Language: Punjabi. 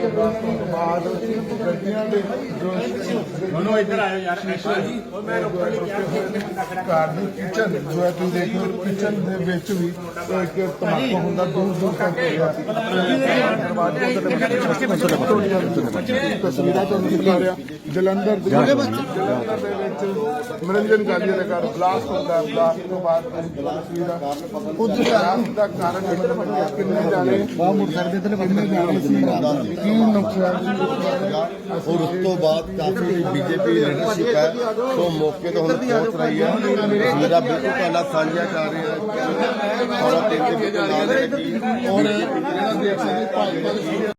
ਤੇ ਬਾਅਦ ਗੱਡੀਆਂ ਦੇ ਜੋ ਦੋਨੋਂ ਇੱਧਰ ਆਇਓ। ਯਾਰ ਜੀ ਮੈਂ ਰੋਕਣ ਲਈ ਕਾਰ। ਦੀ ਕਿਚਨ ਜੋ ਹੈ ਤੁਸੀਂ ਦੇਖ ਲਓ ਕਿਚਨ ਦੇ ਵਿੱਚ ਵੀ ਇੱਕ ਤਮਾਕੂ ਹੁੰਦਾ ਦੂਰ ਦੂਰ ਤੱਕ ਹੋਇਆ ਤਸਵੀਰਾਂ ਤੋਂ ਦਿਖਾ ਰਿਹਾ। ਜਲੰਧਰ ਦੇ ਜਲੰਧਰ ਦੇ ਵਿੱਚ ਮਨੋਰੰਜਨ ਗਾਲੀਆ ਦਾ ਘਰ ਬਲਾਸਟ ਹੁੰਦਾ ਬਲਾਸਟ ਤੋਂ ਬਾਅਦ ਤਸਵੀਰਾਂ ਕੁਝ ਦਾ ਕਾਰਨ ਕਿੰਨੇ ਜਾਣੇ ਬਾਹਰ ਮੁੜ ਸਕਦੇ ਤੇ ਕਿੰਨੇ ਜਾਣੇ ਸੀ ਕੀ ਨੁਕਸਾਨ ਔਰ ਉਸ ਤੋਂ ਬਾਅਦ ਕਾਫੀ ਬੀਜੇਪੀ ਲੀਡਰਸ਼ਿਪ ਹੈ। ਸੋ ਮੌਕੇ ਤੋਂ ਹੁਣ ਪਹੁੰਚ ਰਹੀ ਹੈ। ਮੇਰਾ ਬਿਲਕੁਲ ਤੁਹਾਡਾ ਸਾਂਝਾ ਕਰ ਰਿਹਾ ਔਰ ਤਿੰਨ ਦੇ ਨਾਲ ਹੈ ਔਰ ਜਿਹੜਾ ਦੇਖ ਸਕਦੇ ਭਾਜਪਾ ਦੇ